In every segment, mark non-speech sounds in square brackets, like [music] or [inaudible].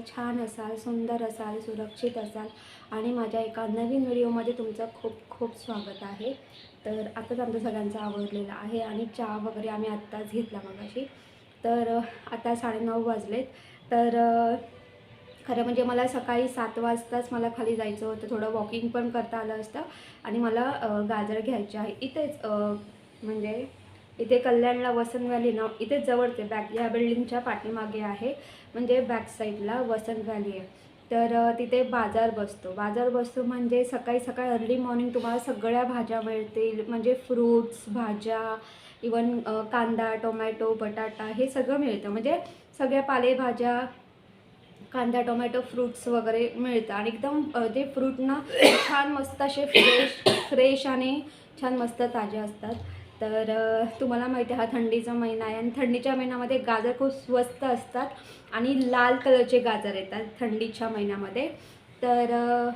असाल छान असाल सुंदर असाल सुरक्षित असाल आणि माझ्या एका नवीन व्हिडिओमध्ये तुमचं खूप खूप स्वागत आहे. तर आताच आमचं सगळ्यांचं आवडलेलं आहे आणि चहा वगैरे आम्ही आत्ताच घेतला मगाशी. तर आता साडेनऊ वाजलेत. तर खरं म्हणजे मला सकाळी सात वाजताच मला खाली जायचं होतं. थोडं वॉकिंग पण करता आलं असतं आणि मला गाजर घ्यायचे आहे. इथेच म्हणजे इथे कल्याणला वसंत व्हॅली ना इथे जवळचे बॅक या बिल्डिंगच्या पाठीमागे आहे. म्हणजे बॅक साईडला वसंत व्हॅली आहे. तर तिथे बाजार बसतो. बाजार बसतो म्हणजे सकाळी सकाळी अर्ली मॉर्निंग तुम्हाला सगळ्या भाज्या मिळतील. म्हणजे फ्रूट्स भाज्या इवन कांदा टोमॅटो बटाटा हे सगळं मिळतं. म्हणजे सगळ्या पालेभाज्या कांदा टोमॅटो फ्रूट्स वगैरे मिळतं. आणि एकदम जे ते फ्रूट ना छान मस्त असे फ्रेश फ्रेश आणि छान मस्त ताजे असतात. तर तुम्हाला माहिती आहे हा थंडीचा महिना आहे आणि थंडीच्या महिन्यामध्ये गाजर खूप स्वस्त असतात आणि लाल कलरचे गाजर येतात थंडीच्या महिन्यामध्ये. तर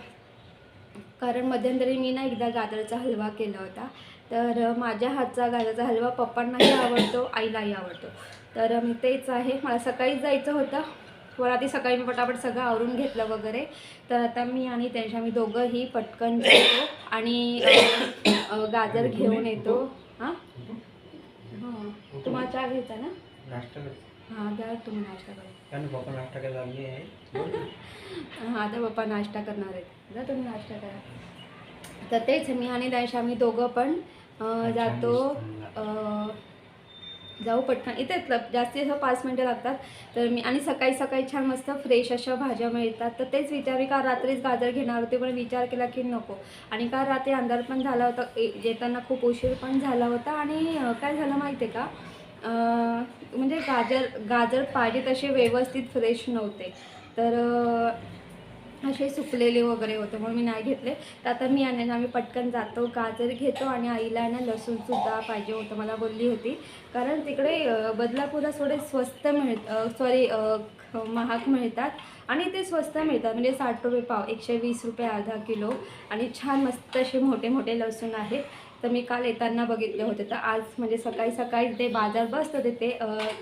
कारण मध्यंतरी मी ना एकदा गाजराचा हलवा केला होता. तर माझ्या हातचा गाजराचा हलवा पप्पांनाही आवडतो आईलाही आवडतो. तर मी तेच आहे. मला सकाळीच जायचं होतं. पण आधी सकाळी मी पटापट सगळं आवरून घेतलं वगैरे. तर आता मी आणि त्यांच्या मी दोघंही पटकन जातो आणि गाजर घेऊन येतो. हां? हां. तुम्हाला चहा घ्यायचा ना? नाश्ता हां द्या तुम्ही नाश्ता करा. पप्पा नाश्ता करायला लागली आहे. हां [laughs] आता पप्पा नाश्ता करणार आहेत. जा तुम्ही नाश्ता करा. तर तेच मी आणि दायशा आम्ही दोघं पण जातो अं, जाऊ पटकन. इथेच जास्ती जास्तीत जास्त पाच मिनटं लागतात. तर मी आणि सकाळी सकाळी छान मस्त फ्रेश अशा भाज्या मिळतात. तर तेच विचारी का रात्रीच गाजर घेणार होते? पण विचार केला की नको. आणि का रात्री अंधार पण झाला होता ए- येताना खूप उशीर पण झाला होता. आणि काय झालं माहिती आहे का म्हणजे गाजर गाजर पाहिजे तसे व्यवस्थित फ्रेश नव्हते. तर असे सुकलेले वगैरे होते म्हणून मी नाही घेतले. तर आता मी आणि आम्ही पटकन जातो गाजर घेतो आणि आईला ना लसूणसुद्धा पाहिजे होतं मला बोलली होती. कारण तिकडे अ, बदलापुरात थोडे स्वस्त मिळत सॉरी महाग मिळतात आणि ते स्वस्त मिळतात. म्हणजे साठ रुपये पाव एकशे वीस रुपये अर्धा किलो आणि छान मस्त असे मोठे मोठे लसूण आहेत. तर मी काल येताना बघितले होते. तर आज म्हणजे सकाळी सकाळी ते बाजार बसतो तिथे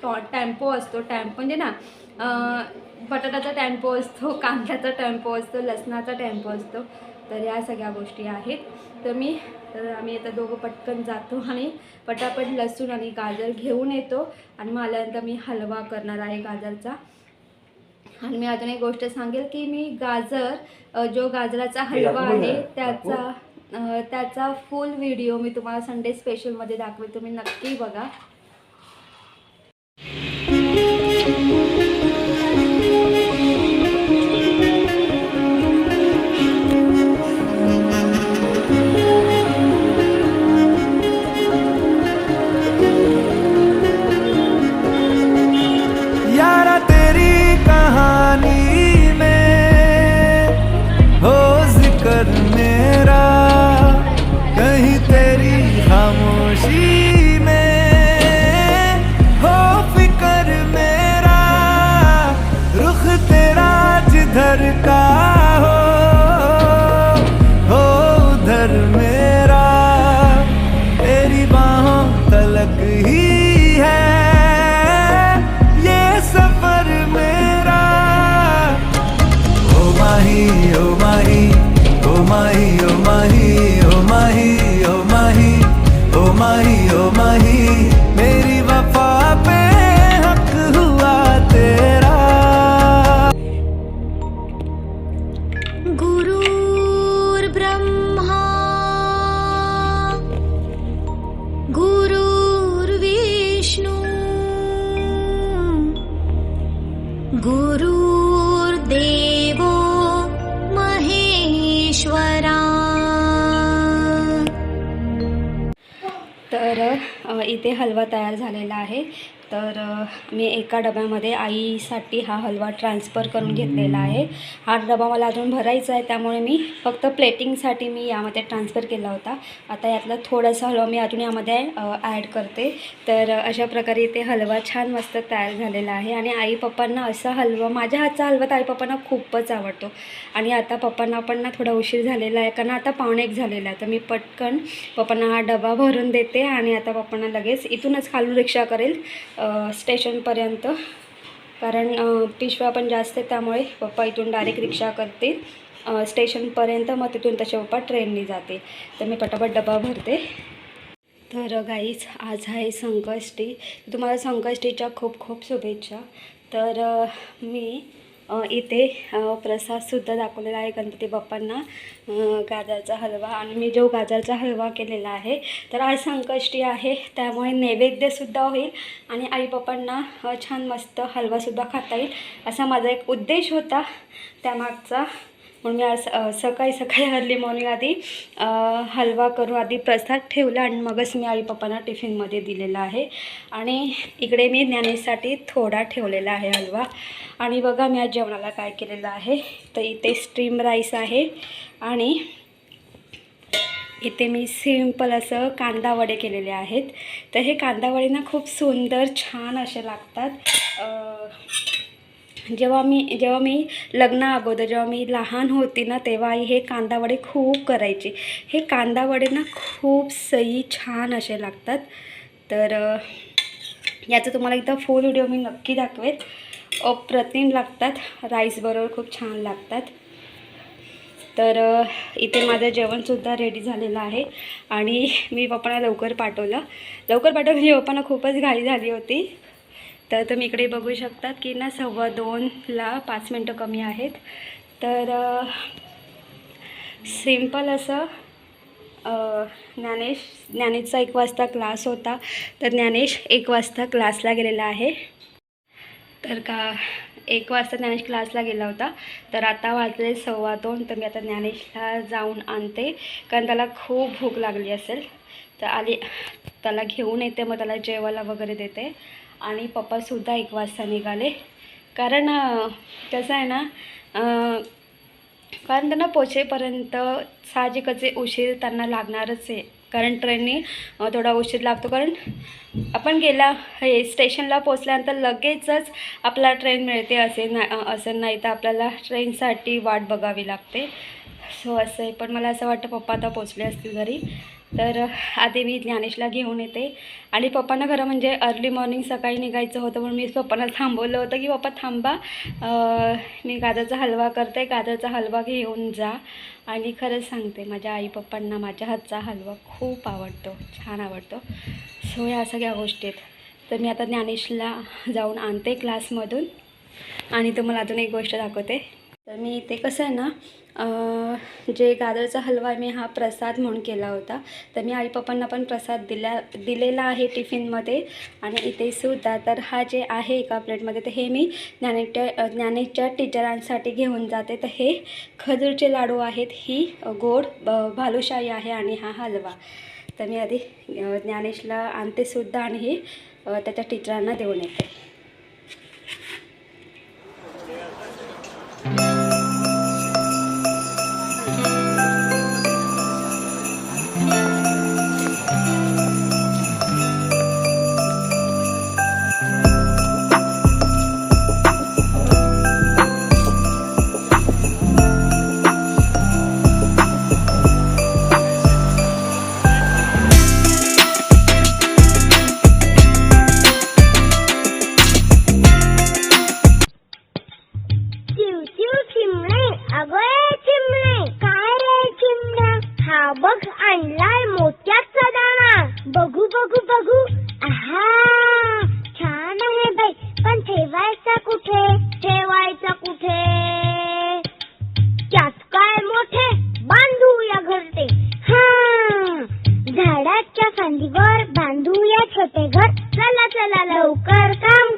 टॉ टॅम्पो असतो. टॅम्प म्हणजे ना बटाट्याचा टेम्पो असतो कांद्याचा टेम्पो असतो लसणाचा टेम्पो असतो. तर या सगळ्या गोष्टी आहेत. तर मी तर आम्ही आता दोघं पटकन जातो आणि पटापट लसूण आणि गाजर घेऊन येतो. आणि मग आल्यानंतर मी हलवा करणार आहे गाजरचा. आणि मी अजून एक गोष्ट सांगेल की मी गाजर जो गाजराचा हलवा आहे त्याचा त्याचा फुल व्हिडिओ मी तुम्हाला संडे स्पेशलमध्ये दाखवेल. तुम्ही नक्की बघा. तर इथे हलवा तयार झालेला आहे. तर मी एका डब्यामध्ये आईसाठी हा हलवा ट्रान्सफर करून घेतलेला आहे. हा डबा मला अजून भरायचा आहे त्यामुळे मी फक्त प्लेटिंगसाठी मी यामध्ये ट्रान्सफर केला होता. आता यातला थोडासा हलवा मी अजून यामध्ये ॲड करते. तर अशा प्रकारे इथे हलवा छान मस्त तयार झालेला आहे. आणि आई पप्पांना असा हलवा माझ्या हातचा हलवा तर आई पप्पांना खूपच आवडतो. आणि आता पप्पांना पण ना थोडा उशीर झालेला आहे कारण आता पाहुणे एक झालेला आहे. तर मी पटकन पप्पांना हा डबा भरून देते आणि आता पप्पांना लगेच इथूनच खालून रिक्षा करेल. स्टेशनपर्यंत. कारण पिशव्या पण जास्त आहेत त्यामुळे पप्पा इथून डायरेक्ट रिक्षा करतील. स्टेशनपर्यंत मग तिथून त्याचे पप्पा ट्रेनने जाते तर मी पटापट डबा भरते. तर गाईच आज आहे संकष्टी. तुम्हाला संकष्टीच्या खूप खूप शुभेच्छा. तर मी इथे प्रसादसुद्धा दाखवलेला आहे गणपती बाप्पांना. गाजरचा हलवा आणि मी जो गाजरचा हलवा केलेला आहे तर आज संकष्टी आहे. त्यामुळे नैवेद्यसुद्धा होईल आणि आईबाप्पांना छान मस्त हलवासुद्धा खाता येईल. असा माझा एक उद्देश होता त्यामागचा. म्हणून मी आज सकाळी सकाळी अर्ली मॉर्निंग आधी हलवा करून आधी प्रसाद ठेवला आणि मगच मी आई पप्पांना टिफिनमध्ये दिलेला आहे. आणि इकडे मी ज्ञानेशसाठी थोडा ठेवलेला आहे हलवा. आणि बघा मी आज जेवणाला काय केलेलं आहे. तर इथे स्ट्रीम राईस आहे आणि इथे मी सिंपल असं कांदा वडे केलेले आहेत. तर हे कांदा वडे ना खूप सुंदर छान असे लागतात. जेव्हा मी जेव्हा मी लग्ना अगोदर जेव्हा मी लहान होती ना तेव्हा आई हे कांदावडे खूप करायची. हे कांदा वडे ना खूप सई छान असे लागतात. तर याचं तुम्हाला एकदा फुल व्हिडिओ मी नक्की दाखवेल अप्रतिम लागतात. राईसबरोबर खूप छान लागतात. तर इथे माझं जेवणसुद्धा रेडी झालेलं आहे. आणि मी पप्पांना लवकर पाठवलं. लवकर पाठवलं म्हणजे पप्पांना खूपच घाई झाली होती. तर तुम्ही इकडे बघू शकतात की ना सव्वा दोनला पाच मिनटं कमी आहेत. तर सिंपल सिंपल असं ज्ञानेश ज्ञानेशचा एक वाजता क्लास होता. तर ज्ञानेश एक वाजता क्लासला गेलेला आहे. तर का एक वाजता ज्ञानेश क्लासला गेला होता. तर आता वाजले सव्वा दोन. तर मी आता ज्ञानेशला जाऊन आणते. कारण त्याला खूप भूक लागली असेल. तर आली त्याला घेऊन येते मग त्याला जेवायला वगैरे देते. आणि पप्पासुद्धा एक वाजता निघाले. कारण कसं आहे ना कारण त्यांना पोचेपर्यंत साहजिकच उशीर त्यांना लागणारच आहे. कारण ट्रेनने थोडा उशीर लागतो. कारण आपण गेला हे स्टेशनला पोचल्यानंतर लगेचच आपला ट्रेन मिळते असे ना असं नाही तर आपल्याला ट्रेनसाठी वाट बघावी लागते. सो असं आहे. पण मला असं वाटतं पप्पा आता पोचले असतील घरी. तर आधी मी ज्ञानेशला घेऊन येते. आणि पप्पांना खरं म्हणजे अर्ली मॉर्निंग सकाळी निघायचं होतं म्हणून मी पप्पांना थांबवलं होतं की पप्पा थांबा. मी गाजरचा हलवा करते. गाजरचा हलवा घेऊन जा. आणि खरंच सांगते माझ्या आई पप्पांना माझ्या हातचा हलवा खूप आवडतो. छान आवडतो. सो या सगळ्या गोष्टीत तर मी आता ज्ञानेशला जाऊन आणते क्लासमधून आणि तुम्हाला अजून एक गोष्ट दाखवते. तर मी इथे कसं आहे ना जे गाजरचा हलवा मी हा प्रसाद म्हणून केला होता. तर मी आई पप्पांना पण प्रसाद दिल्या दिलेला आहे टिफिनमध्ये आणि इथे सुद्धा. तर हा जे आहे एका प्लेटमध्ये तर हे मी ज्ञानेच्या ज्ञानेच्या टीचरांसाठी घेऊन जाते. तर हे खजूरचे लाडू आहेत ही गोड ब- भालुशाही आहे आणि हा हलवा. तर मी आधी ज्ञानेशला आणतेसुद्धा आणि हे त्याच्या टीचरांना देऊन येते. झाडाच्या फांदीवर बांधूया छोटे घर. चला चला लवकर काम.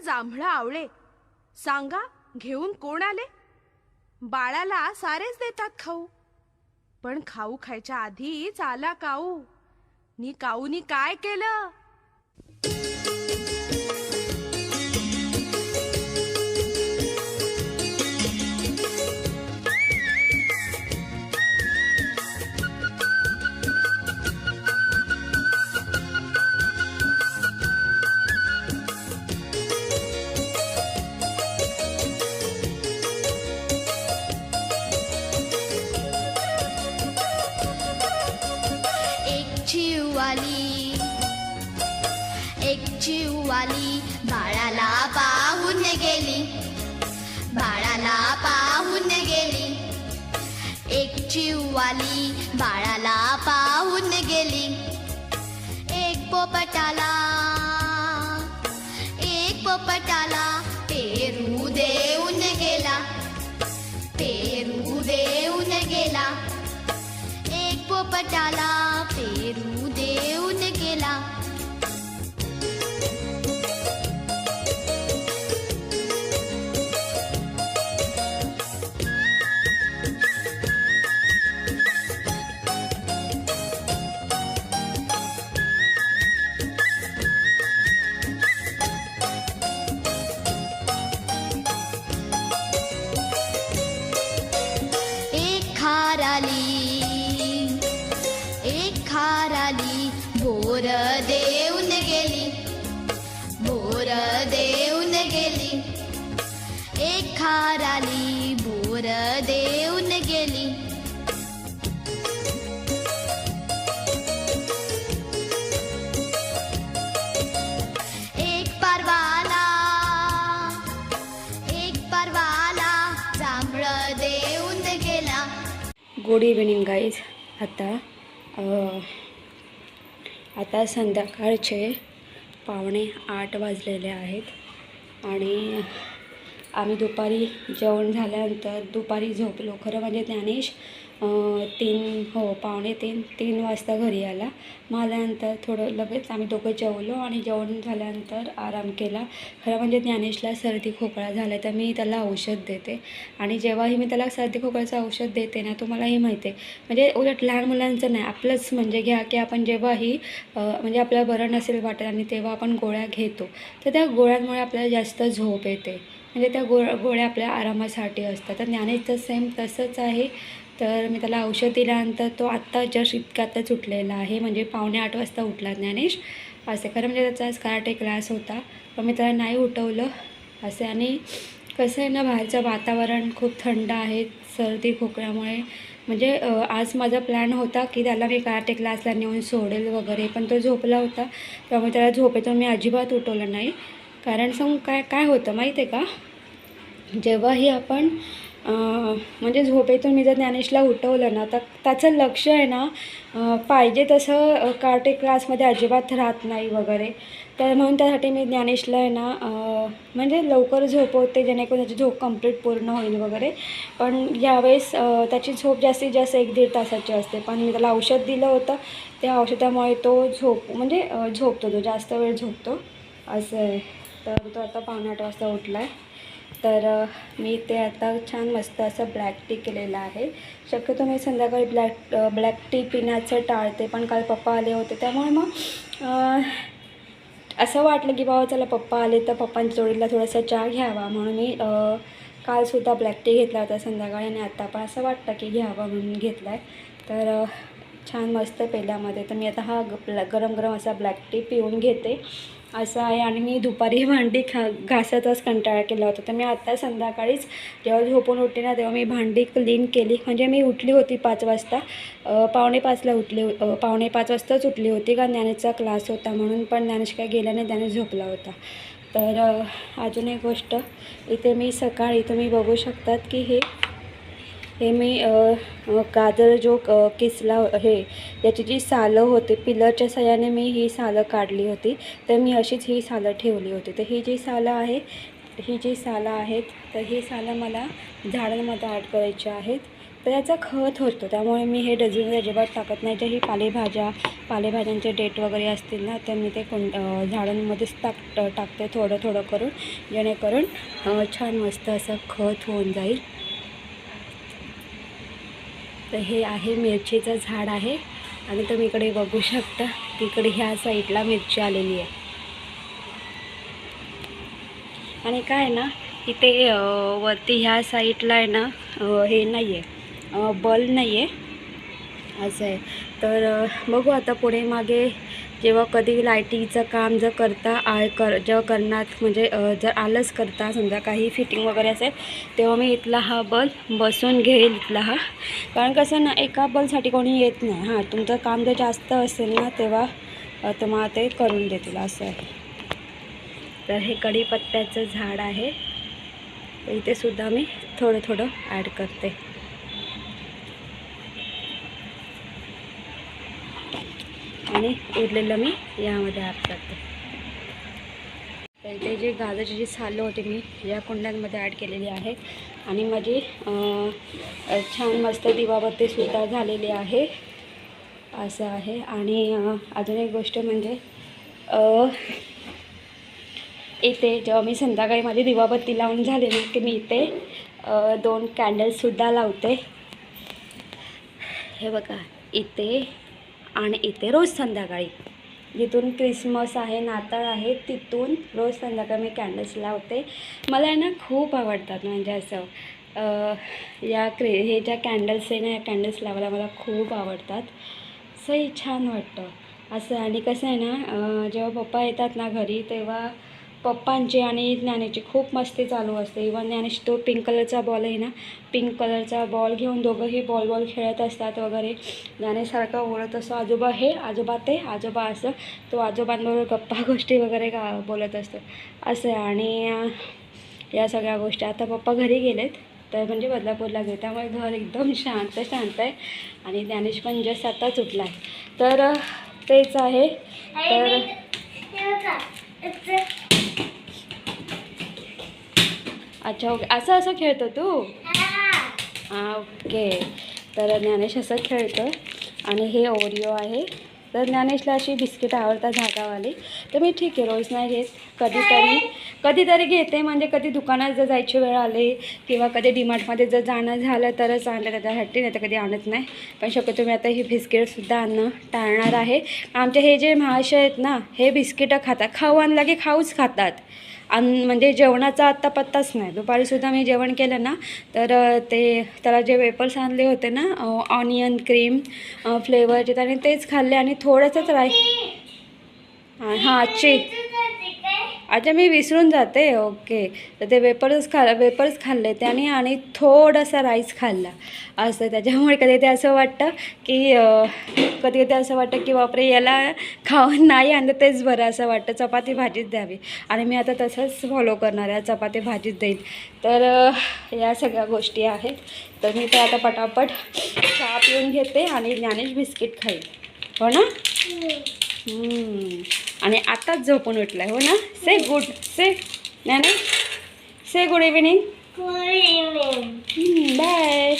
जांभळं आवळे. सांगा घेऊन कोण आले? बाळाला सारेच देतात खाऊ. पण खाऊ खायच्या आधीच आला काऊ. नी काऊनी काय केलं? एक बाळाला पाहून गेली. एक पोपटाला देऊन गेली. बोर देऊन गेली. एक खार आली बोर देऊन गेली. एक परवाला एक परवाला जांभळ देऊन गेला. गुड इव्हिनिंग गाईज आता अ, आता संध्याकाळचे पावणे आठ वाजलेले आहेत आणि आम्ही दुपारी जेवण झाल्यानंतर दुपारी झोपलो. खरं म्हणजे ज्ञानेश तीन हो पावणे तीन तीन वाजता घरी आला. मग आल्यानंतर थोडं लगेच आम्ही दोघं जेवलो आणि जेवण झाल्यानंतर आराम केला. खरं म्हणजे ज्ञानेशला सर्दी खोकळा झाला तर मी त्याला औषध देते. आणि जेव्हाही मी त्याला सर्दी खोकळ्याचं औषध देते ना तुम्हालाही माहिती आहे. म्हणजे उलट लहान मुलांचं नाही आपलंच म्हणजे घ्या की आपण जेव्हाही म्हणजे आपल्याला बरं नसेल वाटत आणि तेव्हा आपण गोळ्या घेतो. तर त्या गोळ्यांमुळे आपल्याला जास्त झोप येते. म्हणजे त्या गो गोळ्या आपल्या आरामासाठी असतात. तर ज्ञानेशचं सेम तसंच आहे. तर मी त्याला औषध दिल्यानंतर तो आत्ता जस्ट इतक्यातच उठलेला आहे. म्हणजे पावणे आठ वाजता उठला ज्ञानेश. असे खरं म्हणजे त्याचा आज कराटे क्लास होता. पण मी त्याला नाही उठवलं. असे आणि कसं आहे ना बाहेरचं वातावरण खूप थंड आहे सर्दी खोकल्यामुळे. म्हणजे आज माझा प्लॅन होता की त्याला मी कराटे क्लासला नेऊन सोडेल वगैरे पण तो झोपला होता. त्यामुळे त्याला झोपेतून मी अजिबात उठवलं नाही. कारण सांग काय काय होतं माहीत आहे का? जेव्हाही आपण म्हणजे झोपेतून मी जर ज्ञानेशला उठवलं ना तर त्याचं लक्ष आहे ना पाहिजे तसं कार्टे क्लासमध्ये अजिबात राहत नाही वगैरे. तर म्हणून त्यासाठी मी ज्ञानेशला आहे ना म्हणजे लवकर झोपवते जेणेकरून त्याची झोप कंप्लीट पूर्ण होईल वगैरे. पण यावेळेस त्याची झोप जास्तीत जास्त एक दीड तासाची असते. पण मी त्याला औषध दिलं होतं. त्या औषधामुळे तो झोप म्हणजे झोपतो तो जास्त वेळ झोपतो. असं आहे. तर तो आता पावणे आठ वाजता उठला आहे तर मी ते आता छान मस्त असं ब्लॅक टी केलेलं आहे. शक्यतो मी संध्याकाळी ब्लॅक ब्लॅक टी पिण्याचं टाळते पण काल पप्पा आले होते त्यामुळे मग असं वाटलं की बाबा चला पप्पा आले तर पप्पांच्या जोडीला थोडासा चहा घ्यावा म्हणून मी कालसुद्धा ब्लॅक टी घेतला होता संध्याकाळी आणि आता पण असं वाटतं की घ्यावा म्हणून घेतला आहे तर छान मस्त पेल्यामध्ये. तर मी आता हा गरम गरम असा ब्लॅक टी पिऊन घेते. असं आहे. आणि मी दुपारी [laughs] भांडी खा घासाचाच कंटाळा केला होता. तर मी आत्ता संध्याकाळीच जेव्हा झोपून उठले ना तेव्हा मी भांडी क्लीन केली. म्हणजे मी उठली होती पाच वाजता. पावणे पाचला उठली पावणे पाच वाजताच उठली होती का ज्ञानेशचा क्लास होता म्हणून पण ज्ञानेश काय गेला नाही त्याने झोपला होता. तर अजून एक गोष्ट. इथे मी सकाळी तुम्ही बघू शकतात की हे हे मी गाजर जो किसला हे याची जी सालं होती पिलरच्या सहाय्याने मी ही सालं काढली होती. तर मी अशीच ही सालं ठेवली होती. तर ही जी सालं आहे ही जी सालं आहेत तर ही सालं मला झाडांमध्ये ॲड करायची आहेत. तर याचा खत होतो. त्यामुळे मी हे डझन अजिबात टाकत नाही. ज्याही पालेभाज्या पालेभाज्यांचे डेट वगैरे असतील ना तर मी ते कोण झाडांमध्येच टाक टाकते थोडं थोडं करून. जेणेकरून छान मस्त असं खत होऊन जाईल. तर हे आहे मिरचीचं झाड आहे. आणि तुम्ही इकडे बघू शकता तिकडे ह्या साईडला मिरची आलेली आहे. आणि काय आहे ना इथे वरती ह्या साईडला आहे ना हे नाही आहे बल्ब नाही आहे असं आहे. तर बघू आता पुढे मागे जेव्हा कधी लायटीचं काम जर करता आय कर जेव्हा करणार म्हणजे जर आलंच करता समजा काही फिटिंग वगैरे असेल तेव्हा मी इथला हा बल्ब बसून घेईल इथला हा. कारण कसं ना एका बल्बसाठी कोणी येत नाही. हां तुमचं काम जर जास्त असेल ना तेव्हा तुम्हाला ते करून देतील असं आहे. तर हे कढीपत्त्याचं झाड आहे. तर इथे सुद्धा मी थोडं थोडं ॲड करते. आणि उरलेलं मी यामध्ये ॲड करते. तर जे गाजरची जी सालं होते मी या कुंड्यांमध्ये ॲड केलेली आहे. आणि माझी छान मस्त दिवाबत्तीसुद्धा झालेली आहे. असं आहे. आणि अजून एक गोष्ट म्हणजे इथे जेव्हा मी संध्याकाळी माझी दिवाबत्ती लावून झाले ना की मी इथे दोन कॅन्डल्ससुद्धा लावते. हे बघा इथे आणि इथे रोज संध्याकाळी. जिथून क्रिसमस आहे नाताळ आहे तिथून रोज संध्याकाळी मी कॅन्डल्स लावते. मला आहे ना खूप आवडतात म्हणजे असं या क्रे हे ज्या कॅन्डल्स आहे ना या कॅन्डल्स लावायला मला खूप आवडतात. असंही छान वाटतं. असं आणि कसं आहे ना जेव्हा पप्पा येतात ना घरी तेव्हा पप्पांची आणि ज्ञानेची खूप मस्ती चालू असते. इवन ज्ञानेश तो पिंक कलरचा बॉल आहे ना पिंक कलरचा बॉल घेऊन दोघंही बॉल बॉल खेळत असतात वगैरे. ज्ञानेसारखं ओळत असतो आजोबा हे आजोबा ते आजोबा असं. तो आजोबांबरोबर गप्पा [laughs] गोष्टी वगैरे का बोलत असतो. असं आहे. आणि या सगळ्या गोष्टी. आता पप्पा घरी गेलेत तर म्हणजे बदलापूरला गेले. त्यामुळे घर एकदम शांत शांत आहे. आणि ज्ञानेश पण जस्ट आताच उठला आहे तर तेच आहे. तर अच्छा ओके. असं असं खेळतो तू? हां. ओके. तर ज्ञानेश असं खेळतो. आणि हे ओरिओ आहे. तर ज्ञानेशला अशी बिस्किट आवडतात झागावाली. तर मी ठीक आहे रोज नाही घेत. कधीतरी कधीतरी घेते. म्हणजे कधी दुकानात जर जायची वेळ आली किंवा कधी डीमार्टमध्ये जर जाणं झालं तरच आणलं त्याच्यासाठी नाही तर कधी आणत नाही. पण शक्यतो मी आता ही बिस्किटसुद्धा आणणं टाळणार आहे. आमचे हे जे महाशय आहेत ना हे बिस्किटं खातात खाऊ आणलं की खाऊच खातात. आणि म्हणजे जेवणाचा आत्ता पत्ताच नाही. दुपारीसुद्धा मी जेवण केलं ना तर ते त्याला जे वेपर्स आणले होते ना ऑनियन क्रीम फ्लेवरचे त्याने तेच खाल्ले आणि थोडंसंच राई हां ची अच्छा मी विसरून जाते. ओके. तर ते वेपर्स खा वेपर्स खाल्ले त्याने आणि थोडासा राईस खाल्ला. असं त्याच्यामुळे कधी ते असं वाटतं की कधी कधी असं वाटतं की बापरे याला खाऊन नाही आणलं तेच बरं असं वाटतं. चपाती भाजीच द्यावी. आणि मी आता तसंच फॉलो करणार आहे. चपाती भाजीच देईल तर या सगळ्या गोष्टी आहेत. तर मी तर आता पटापट चहा पिऊन घेते आणि ज्ञानेश बिस्किट खाईल. हो ना? हम्म. आणि आताच झोपून उठलाय हो ना? से गुड से ज्ञाने से गुड इव्हिनिंग बाय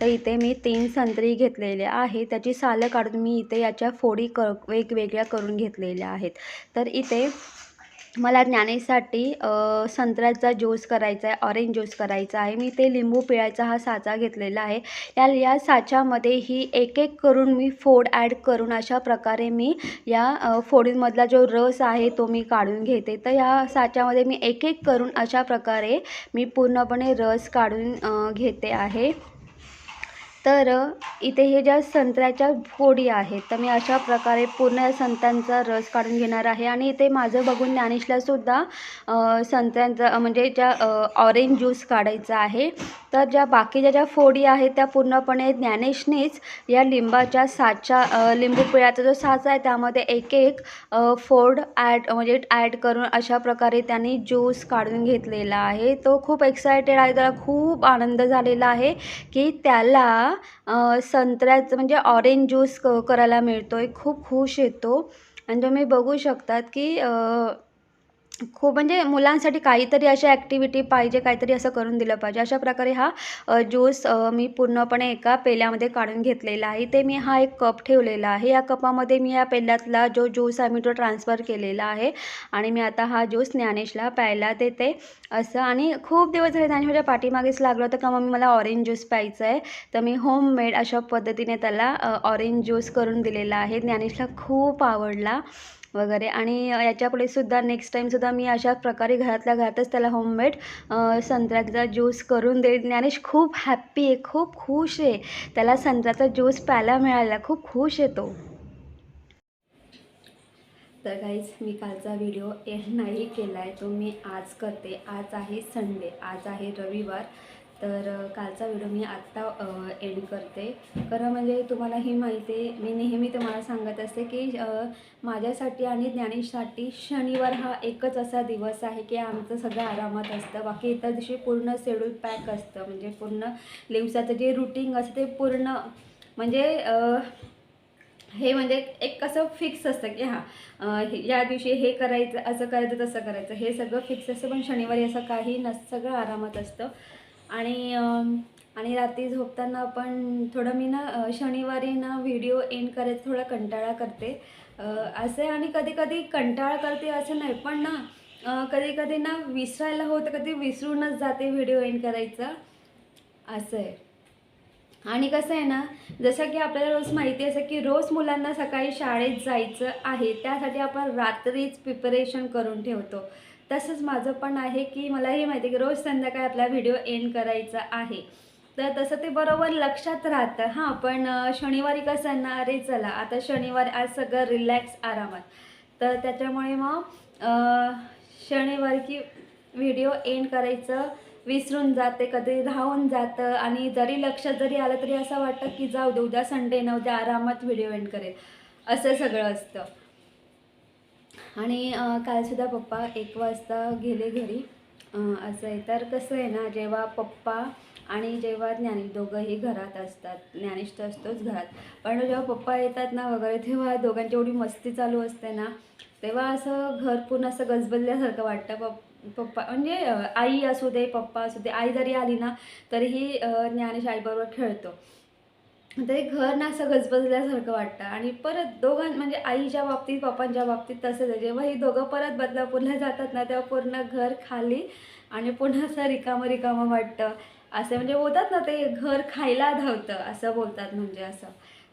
तर इथे मी तीन संत्री घेतलेले आहे त्याची सालं काढून मी इथे याच्या फोडी क वेगवेगळ्या करून घेतलेल्या आहेत. तर इथे मला ज्ञानेसाठी संत्र्याचा ज्यूस करायचा आहे ऑरेंज ज्यूस करायचा आहे. मी ते लिंबू पिळायचा हा साचा घेतलेला आहे. या या साच्यामध्ये ही एक एक करून मी फोड ॲड करून अशा प्रकारे मी या फोडींमधला जो रस आहे तो मी काढून घेते. तर या साच्यामध्ये मी एक एक करून अशा प्रकारे मी पूर्णपणे रस काढून घेते आहे. तर इथे हे ज्या संत्र्याच्या फोडी आहेत तर मी अशा प्रकारे पूर्ण या संत्र्यांचा रस काढून घेणार आहे. आणि इथे माझं बघून ज्ञानेशलासुद्धा संत्र्यांचा म्हणजे ज्या ऑरेंज ज्यूस काढायचा आहे तर ज्या बाकीच्या ज्या फोडी आहेत त्या पूर्णपणे ज्ञानेशनेच या लिंबाच्या साच्या लिंबू पिळ्याचा जो साचा आहे त्यामध्ये एक एक फोड ॲड म्हणजे ॲड करून अशा प्रकारे त्यांनी ज्यूस काढून घेतलेला आहे. तो खूप एक्सायटेड आहे त्याला खूप आनंद झालेला आहे की त्याला मला संत्र्याचं म्हणजे ऑरेंज ज्यूस क करायला मिळतो आहे खूप खुश येतो. आणि तुम्ही बघू शकतात की खूप म्हणजे मुलांसाठी काहीतरी अशा ॲक्टिव्हिटी पाहिजे काहीतरी असं करून दिलं पाहिजे. अशा प्रकारे हा ज्यूस मी पूर्णपणे एका पेल्यामध्ये काढून घेतलेला आहे. ते मी हा एक कप ठेवलेला आहे. या कपामध्ये मी या पेल्यातला जो ज्यूस आहे मी तो ट्रान्सफर केलेला आहे. आणि मी आता हा ज्यूस ज्ञानेशला प्यायला देते. असं आणि खूप दिवस झाले ज्ञानेश माझ्या पाठीमागेच लागलं होतं. का मी मला ऑरेंज ज्यूस प्यायचं आहे. तर मी होममेड अशा पद्धतीने त्याला ऑरेंज ज्यूस करून दिलेला आहे. ज्ञानेशला खूप आवडला. वगैरे. आणि याच्यापुढे सुद्धा नेक्स्ट टाईमसुद्धा मी अशा प्रकारे घरातल्या घरातच त्याला होममेड संत्र्याचा ज्यूस करून दे. ज्ञानेश खूप हॅप्पी आहे खूप खुश आहे. त्याला संत्र्याचा ज्यूस प्यायला मिळाला खूप खुश आहे तो. तर काहीच मी कालचा व्हिडिओ नाही केला आहे तो मी आज करते. आज आहे संडे आज आहे रविवार. तर कालचा व्हिडिओ मी आत्ता एड करते. खरं म्हणजे तुम्हाला ही माहिती आहे मी नेहमी तुम्हाला सांगत असते की माझ्यासाठी आणि ज्ञानेशसाठी शनिवार हा एकच असा दिवस आहे की आमचं सगळं आरामात असतं. बाकी इतर दिवशी पूर्ण शेड्यूल पॅक असतं. म्हणजे पूर्ण दिवसाचं जे रुटीन असतं ते पूर्ण म्हणजे हे म्हणजे एक कसं फिक्स असतं की हां हे- या दिवशी हे करायचं असं करायचं तसं करायचं. हे सगळं फिक्स असतं पण शनिवारी असं काही नस सगळं आरामात असतं. आणि आणि रात्री झोपताना पण थोडं मी ना शनिवारी ना व्हिडिओ एंड करत थोडा कंटाळा करते. असं असे आणि कधी कधी कंटाळा करते असं नाही पण ना कधी कधी ना विसरायला होतं कधी विसरूनच जाते व्हिडिओ एंड करायचा. असं आहे. आणि कसं आहे ना जसं की आपल्याला रोज माहिती असं की रोज मुलांना सकाळी शाळेत जायचं आहे त्यासाठी आपण रात्रीच प्रिपरेशन करून ठेवतो. तसंच माझं पण आहे की मलाही माहिती आहे की रोज संध्याकाळी आपला व्हिडिओ एंड करायचा आहे. तर तसं ते बरोबर लक्षात राहतं. हां पण शनिवारी कसं ना अरे चला आता शनिवार आज सगळं रिलॅक्स आरामात. तर त्याच्यामुळे मग शनिवारी की व्हिडिओ एंड करायचं विसरून जाते कधी राहून जातं आणि जरी लक्षात जरी आलं तरी असं वाटतं की जाऊ दे उद्या संडे ना उद्या आरामात व्हिडिओ एंड करेल. असं सगळं असतं. आणि कालसुद्धा पप्पा एक वाजता गेले घरी. असं आहे. तर कसं आहे ना जेव्हा पप्पा आणि जेव्हा ज्ञानेश दोघंही घरात असतात. ज्ञानेश तर असतोच घरात. पण जेव्हा पप्पा येतात ना वगैरे तेव्हा दोघांची एवढी मस्ती चालू असते ना तेव्हा असं घर पूर्ण असं गजबजल्यासारखं वाटतं. पप पप्पा म्हणजे आई असू दे पप्पा असू दे आई जरी आली ना तरीही ज्ञानेश आईबरोबर खेळतो. ते घर ना असं गजबजल्यासारखं वाटतं. आणि परत दोघां म्हणजे आईच्या बाबतीत पप्पांच्या बाबतीत तसंच आहे जेव्हा ही दोघं परत बदलापूरला जातात ना तेव्हा पूर्ण घर खाली आणि पुन्हा असं रिकामं रिकामं वाटतं. असं म्हणजे बोलतात ना ते घर खायला धावतं असं बोलतात म्हणजे असं.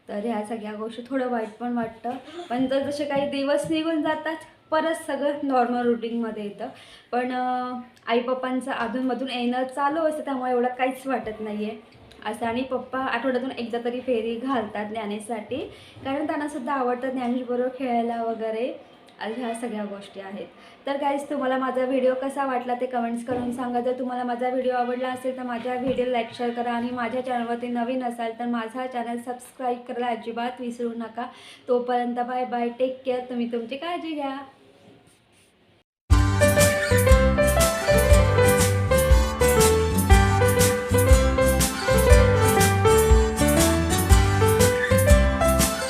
तर ह्या सगळ्या गोष्टी थोडं वाईट पण वाटतं. पण जर जसे काही दिवस निघून जातात परत सगळं नॉर्मल रुटीनमध्ये येतं. पण आई पप्पांचं अधूनमधून येणं चालू असतं त्यामुळे एवढं काहीच वाटत नाही आहे असं आणि पप्पा आठवड्यातून एकदा तरी फेरी घालतात ज्ञानेशसाठी. कारण त्यांनासुद्धा आवडतं ज्ञानेशबरोबर खेळायला वगैरे ह्या सगळ्या गोष्टी आहेत. तर गाईज तुम्हाला माझा व्हिडिओ कसा वाटला ते कमेंट्स करून सांगा. जर तुम्हाला माझा व्हिडिओ आवडला असेल तर माझ्या व्हिडिओ लाईक शेअर करा आणि माझ्या चॅनलवरती नवीन असाल तर माझा चॅनल सबस्क्राईब करायला अजिबात विसरू नका. तोपर्यंत बाय बाय टेक केअर तुम्ही तुमची काळजी घ्या.